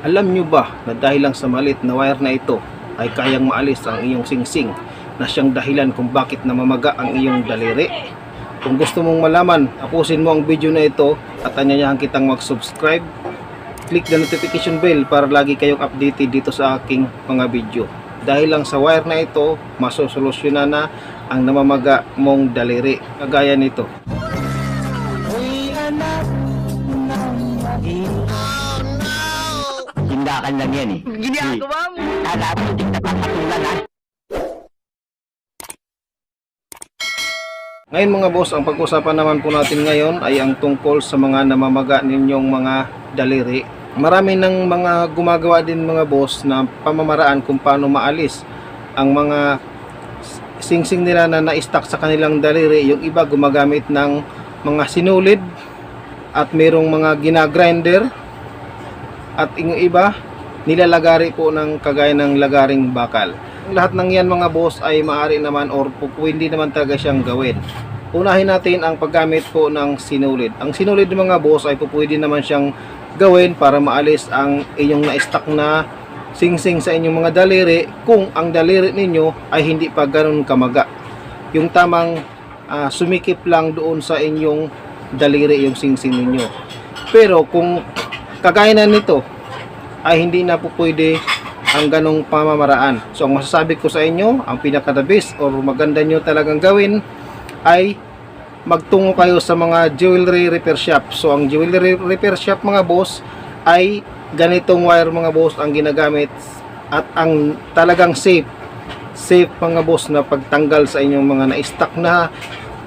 Alam nyo ba na dahil lang sa malit na wire na ito ay kayang maalis ang iyong singsing na siyang dahilan kung bakit namamaga ang iyong daliri? Kung gusto mong malaman, tapusin mo ang video na ito at anyayahan kitang mag-subscribe. Click the notification bell para lagi kayong updated dito sa aking mga video. Dahil lang sa wire na ito, masosolusyonan na ang namamaga mong daliri. Kagaya nito. Tindakan lang yan eh. Ginagawa mo. Kala mo hindi na papatulan ha. Ngayon mga boss, ang pag-usapan naman po natin ngayon ay ang tungkol sa mga namamaga ninyong mga daliri. Marami ng mga gumagawa din mga boss na pamamaraan kung paano maalis ang mga singsing nila na na-stuck sa kanilang daliri. Yung iba gumagamit ng mga sinulid at mayroong mga ginagrinder at yung iba nilalagari po ng kagaya ng lagaring bakal. Lahat ng yan mga boss ay maaari naman or pwede naman talaga siyang gawin. Unahin natin ang paggamit po ng sinulid. Ang sinulid mga boss ay pu- pwede naman siyang gawin para maalis ang inyong na-stuck na singsing sa inyong mga daliri kung ang daliri ninyo ay hindi pa ganun kamaga. Yung tamang ah, sumikip lang doon sa inyong daliri yung singsing ninyo. Pero kung kagaya na nito ay hindi na po pwede ang ganong pamamaraan. So ang masasabi ko sa inyo, ang pinaka the best or maganda nyo talagang gawin ay magtungo kayo sa mga jewelry repair shop. So ang jewelry repair shop mga boss ay ganitong wire mga boss ang ginagamit at ang talagang safe safe mga boss na pagtanggal sa inyong mga na-stuck na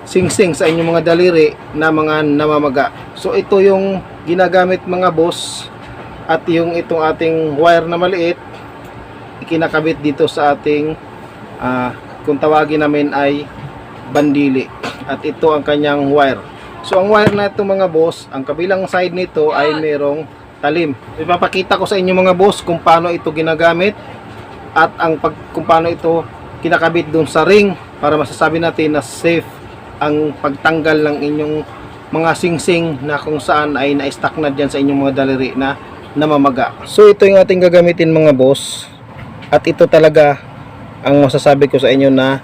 singsing sa inyong mga daliri na mga namamaga. So ito yung ginagamit mga boss at yung itong ating wire na maliit ikinakabit dito sa ating ah, kung tawagin namin ay bandili. At ito ang kanyang wire. So ang wire na ito mga boss ang kabilang side nito ay merong talim. Ipapakita ko sa inyo mga boss kung paano ito ginagamit at ang pag, kung paano ito kinakabit dun sa ring para masasabi natin na safe ang pagtanggal ng inyong mga singsing na kung saan ay na-stuck na dyan sa inyong mga daliri na namamaga. So ito yung ating gagamitin mga boss at ito talaga ang masasabi ko sa inyo na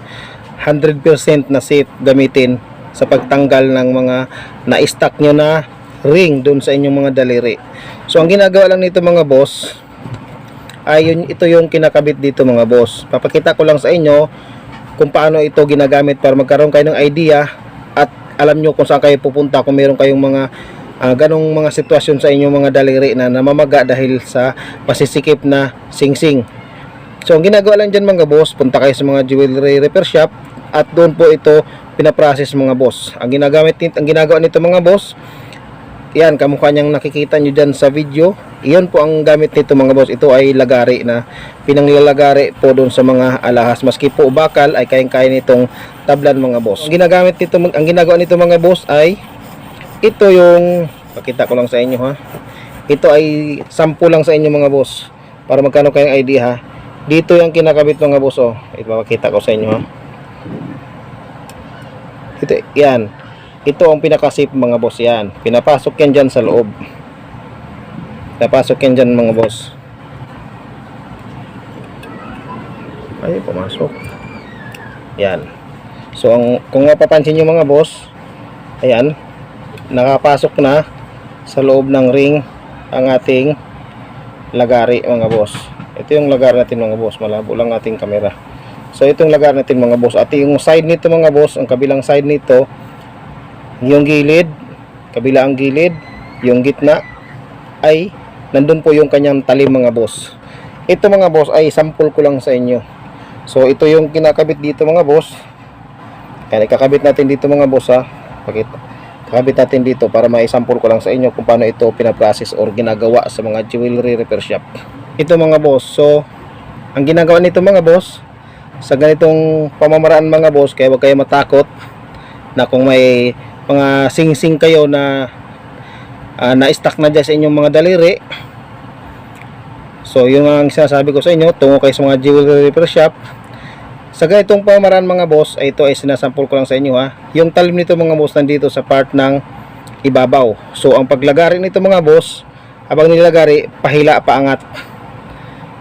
100% na safe gamitin sa pagtanggal ng mga na-stuck nyo na ring doon sa inyong mga daliri. So ang ginagawa lang nito mga boss ay yun, ito yung kinakabit dito mga boss. Papakita ko lang sa inyo kung paano ito ginagamit para magkaroon kayo ng idea at alam nyo kung saan kayo pupunta kung meron kayong mga ah, ganong mga sitwasyon sa inyong mga daliri na namamaga dahil sa pasisikip na singsing. So ang ginagawa lang dyan mga boss, punta kayo sa mga jewelry repair shop at doon po ito pinaprocess mga boss. Ang ginagamit ang ginagawa nito mga boss, yan, kamukha niyang nakikita nyo dyan sa video. Iyon po ang gamit nito mga boss. Ito ay lagari na pinanglalagari po doon sa mga alahas. Maski po bakal ay kayang-kaya nitong tablan mga boss. Ang ginagamit nito, ang ginagawa nito mga boss ay ito yung, pakita ko lang sa inyo ha. Ito ay sample lang sa inyo mga boss. Para magkano kayong idea ha. Dito yung kinakabit mga boss oh. Ipapakita ko sa inyo ha. Ito, yan. Ito ang pinaka-safe mga boss yan. Pinapasok yan dyan sa loob. Pinapasok yan dyan mga boss. Ay, pumasok. Yan. So, ang, kung mapapansin nyo mga boss, ayan, nakapasok na sa loob ng ring ang ating lagari mga boss. Ito yung lagar natin mga boss. Malabo lang ating kamera. So, itong lagar natin mga boss. At yung side nito mga boss, ang kabilang side nito, yung gilid, kabila ang gilid, yung gitna, ay nandun po yung kanyang talim mga boss. Ito mga boss ay sample ko lang sa inyo. So ito yung kinakabit dito mga boss. Kaya ikakabit natin dito mga boss ha. Pakita. Kakabit natin dito para mai-sample ko lang sa inyo kung paano ito pinaprocess or ginagawa sa mga jewelry repair shop. Ito mga boss. So ang ginagawa nito mga boss sa ganitong pamamaraan mga boss kaya huwag kayo matakot na kung may mga sing-sing kayo na ah, na-stuck na dyan sa inyong mga daliri so yun ang sinasabi ko sa inyo tungo kayo sa mga jewelry repair shop sa ganitong pamamaraan mga boss ay ito ay sinasample ko lang sa inyo ha yung talim nito mga boss nandito sa part ng ibabaw so ang paglagari nito mga boss habang nilalagari, pahila, paangat.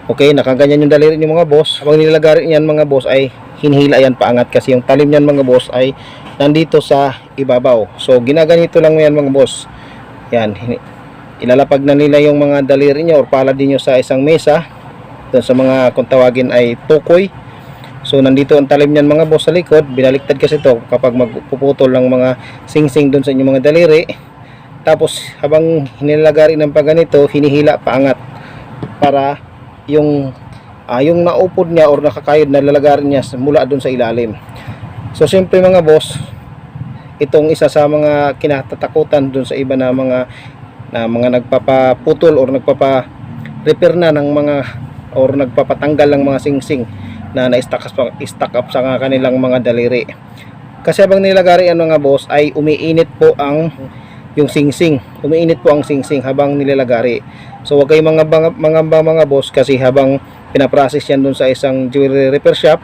Okay, nakaganyan yung daliri niyo mga boss. Habang nilalagari niyan mga boss ay hinihila yan paangat kasi yung talim niyan mga boss ay nandito sa ibabaw. So ginaganito lang yan mga boss. Yan, ilalapag na nila yung mga daliri niyo or palad niyo sa isang mesa. Doon sa mga kung tawagin ay tukoy. So nandito ang talim niyan mga boss sa likod. Binaliktad kasi to kapag magpuputol ng mga singsing doon sa inyong mga daliri. Tapos habang hinilagari ng paganito, hinihila paangat para yung ah, yung naupod niya or nakakayod na lalagarin niya mula doon sa ilalim. So siyempre mga boss, itong isa sa mga kinatatakutan doon sa iba na mga na mga nagpapaputol or nagpapa repair na ng mga or nagpapatanggal ng mga singsing na na-stack up, stack up sa kanilang mga daliri. Kasi habang nilagari ang mga boss ay umiinit po ang yung singsing. Umiinit po ang singsing habang nilalagari. So wag kayong mga mga mga, mga boss kasi habang pinaprocess yan dun sa isang jewelry repair shop,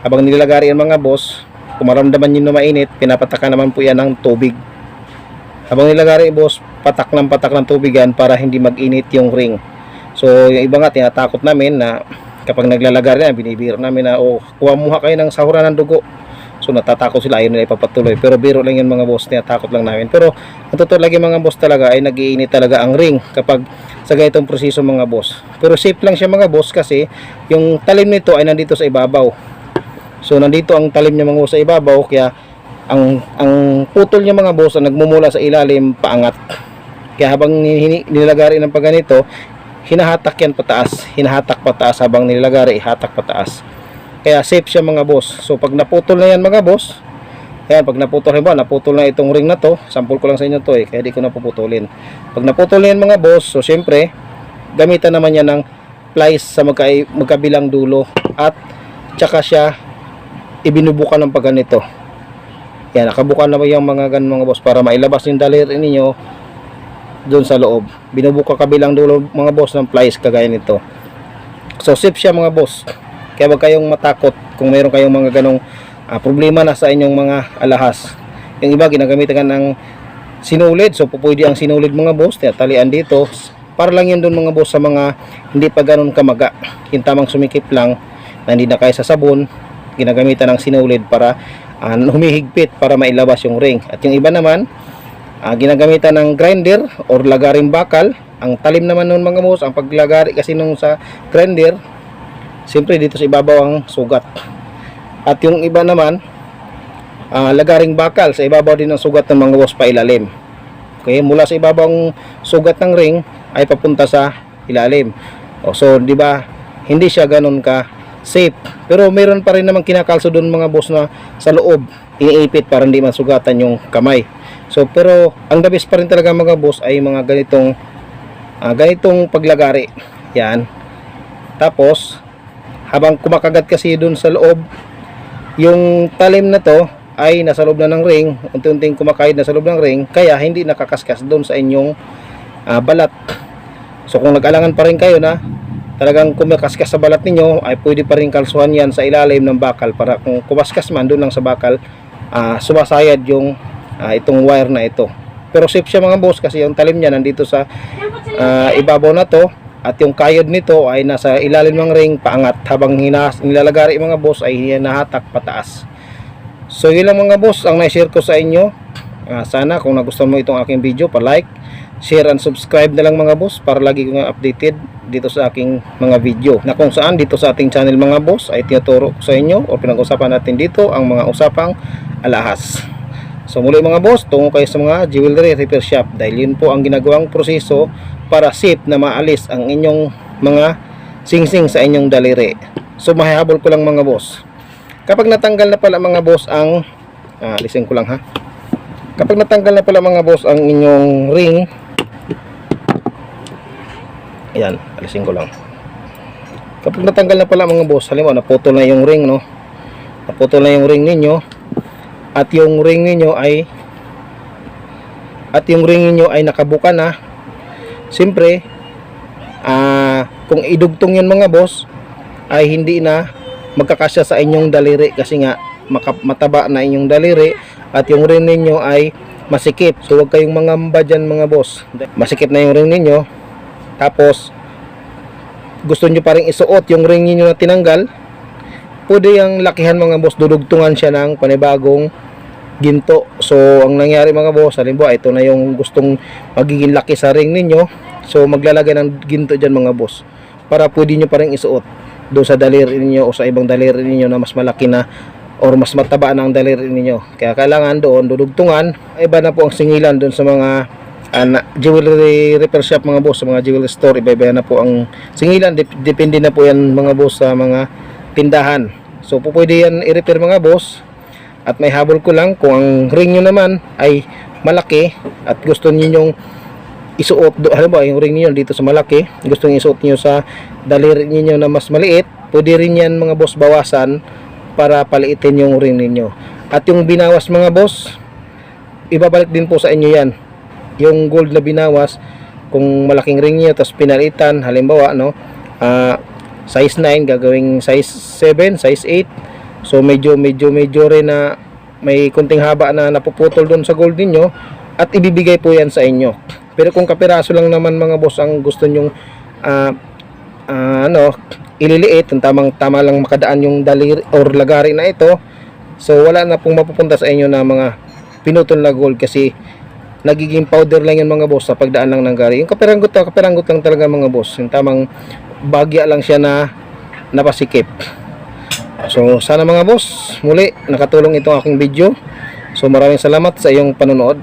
habang nilalagari ang mga boss, kung maramdaman nyo na mainit, pinapatakan naman po yan ng tubig. Habang nilagari boss, patak ng patak ng tubig yan para hindi mag-init yung ring. So yung iba nga tinatakot namin na kapag naglalagari na, binibiro namin na oh, kuha muha kayo ng sahuran ng dugo. So natatakot sila, ayaw nila ipapatuloy. Pero biro lang yun mga boss, tinatakot lang namin. Pero ang totoo lagi mga boss talaga ay nagiinit talaga ang ring kapag sa ganitong proseso mga boss. Pero safe lang siya mga boss kasi yung talim nito ay nandito sa ibabaw. So nandito ang talim niya mga boss sa ibabaw kaya ang ang putol niya mga boss ang nagmumula sa ilalim paangat. Kaya habang hini- nilagari ng pagganito, hinahatak yan pataas, hinahatak pataas habang nilagari, hatak pataas. Kaya safe siya mga boss. So pag naputol na yan mga boss, yan pag naputol ba, naputol na itong ring na to, sample ko lang sa inyo to eh, kaya di ko na puputulin. Pag naputol na yan mga boss, so syempre, gamitan naman yan ng plies sa magka, magkabilang dulo at tsaka siya ibinubukan ng pagganito. Yan, nakabukan na ba yung mga ganun mga boss para mailabas yung daliri ninyo doon sa loob. Binubuka kabilang dulo mga boss ng plies kagaya nito. So safe siya mga boss. Kaya wag kayong matakot kung mayroon kayong mga ganong ah, problema na sa inyong mga alahas. Yung iba ginagamitan ng sinulid. So pupwede ang sinulid mga boss. Talian dito. Para lang yun doon mga boss sa mga hindi pa ganun kamaga. Yung tamang sumikip lang na hindi na kaya sa sabon. Ginagamitan ng sinulid para ah, humihigpit para mailabas yung ring. At yung iba naman ah, ginagamitan ng grinder or lagaring bakal. Ang talim naman nun mga boss, ang paglagari kasi nung sa grinder, siyempre dito sa ibabaw ang sugat. At yung iba naman, ah, lagaring bakal, sa ibabaw din ang sugat ng mga boss pa ilalim. Okay, mula sa ibabaw ang sugat ng ring ay papunta sa ilalim. O, so, di ba, hindi siya ganun ka safe. Pero meron pa rin naman kinakalso doon mga boss na sa loob, iniipit para hindi masugatan yung kamay. So, pero ang the best pa rin talaga mga boss ay mga ganitong ah, ganitong paglagari. Yan. Tapos, habang kumakagat kasi doon sa loob, yung talim na to ay nasa loob na ng ring, unti-unting kumakayod na sa loob ng ring, kaya hindi nakakaskas doon sa inyong ah, balat. So kung nag-alangan pa rin kayo na talagang kumakaskas sa balat ninyo, ay pwede pa rin kalsuhan yan sa ilalim ng bakal para kung kumaskas man doon lang sa bakal, ah, sumasayad yung ah, itong wire na ito. Pero safe siya mga boss kasi yung talim niya nandito sa ah, ibabaw na to at yung kayod nito ay nasa ilalim ng ring paangat habang hinas, nilalagari mga boss ay hinahatak pataas. So yun lang mga boss ang na-share ko sa inyo. Ah, sana kung nagustuhan mo itong aking video, pa-like, share and subscribe na lang mga boss para lagi kong updated dito sa aking mga video. Na kung saan dito sa ating channel mga boss ay tinuturo ko sa inyo o pinag-usapan natin dito ang mga usapang alahas. So muli mga boss, tungo kayo sa mga jewelry repair shop dahil yun po ang ginagawang proseso para safe na maalis ang inyong mga singsing sa inyong daliri. So mahihabol ko lang mga boss. Kapag natanggal na pala mga boss ang ah, alisin ko lang ha. Kapag natanggal na pala mga boss ang inyong ring Ayan, alisin ko lang. Kapag natanggal na pala mga boss, halimbawa naputol na yung ring no. Naputol na yung ring ninyo at yung ring ninyo ay at yung ring ninyo ay nakabuka na. Siyempre, ah kung idugtong yun mga boss ay hindi na magkakasya sa inyong daliri kasi nga mataba na inyong daliri at yung ring ninyo ay masikip. So huwag kayong mangamba dyan mga boss. Masikip na yung ring ninyo tapos gusto nyo pa rin isuot yung ring niyo na tinanggal, pwede yung lakihan mga boss, dudugtungan siya ng panibagong ginto. So, ang nangyari mga boss, halimbawa, ito na yung gustong magiging laki sa ring ninyo. So, maglalagay ng ginto dyan mga boss, para pwede nyo pa rin isuot doon sa daliri ninyo o sa ibang daliri ninyo na mas malaki na or mas mataba na ang daliri ninyo. Kaya kailangan doon, dudugtungan, iba na po ang singilan doon sa mga ana jewelry repair shop mga boss, sa mga jewelry store, iba-iba na po ang singilan. Dep- depende na po yan mga boss sa mga tindahan. So, po pwede yan i-repair mga boss. At may habol ko lang kung ang ring nyo naman ay malaki at gusto niyo isuot do halimbawa yung ring niyo dito sa malaki gusto niyo isuot niyo sa daliri niyo na mas maliit pwede rin yan mga boss bawasan para paliitin yung ring ninyo at yung binawas mga boss ibabalik din po sa inyo yan yung gold na binawas kung malaking ring niyo tapos pinalitan halimbawa no ah, size 9 gagawing size 7 size 8 so medyo medyo medyo rin na may kunting haba na napuputol doon sa gold niyo at ibibigay po yan sa inyo. Pero kung kapiraso lang naman mga boss ang gusto nyong ah, ah, ano ililiit ang tamang tama lang makadaan yung daliri or lagari na ito. So wala na pong mapupunta sa inyo na mga pinutol na gold kasi nagiging powder lang yung mga boss sa pagdaan lang ng gari. Yung kapiranggot kapiranggot lang talaga mga boss. Yung tamang bagya lang siya na napasikip. So sana mga boss muli nakatulong itong aking video. So maraming salamat sa iyong panonood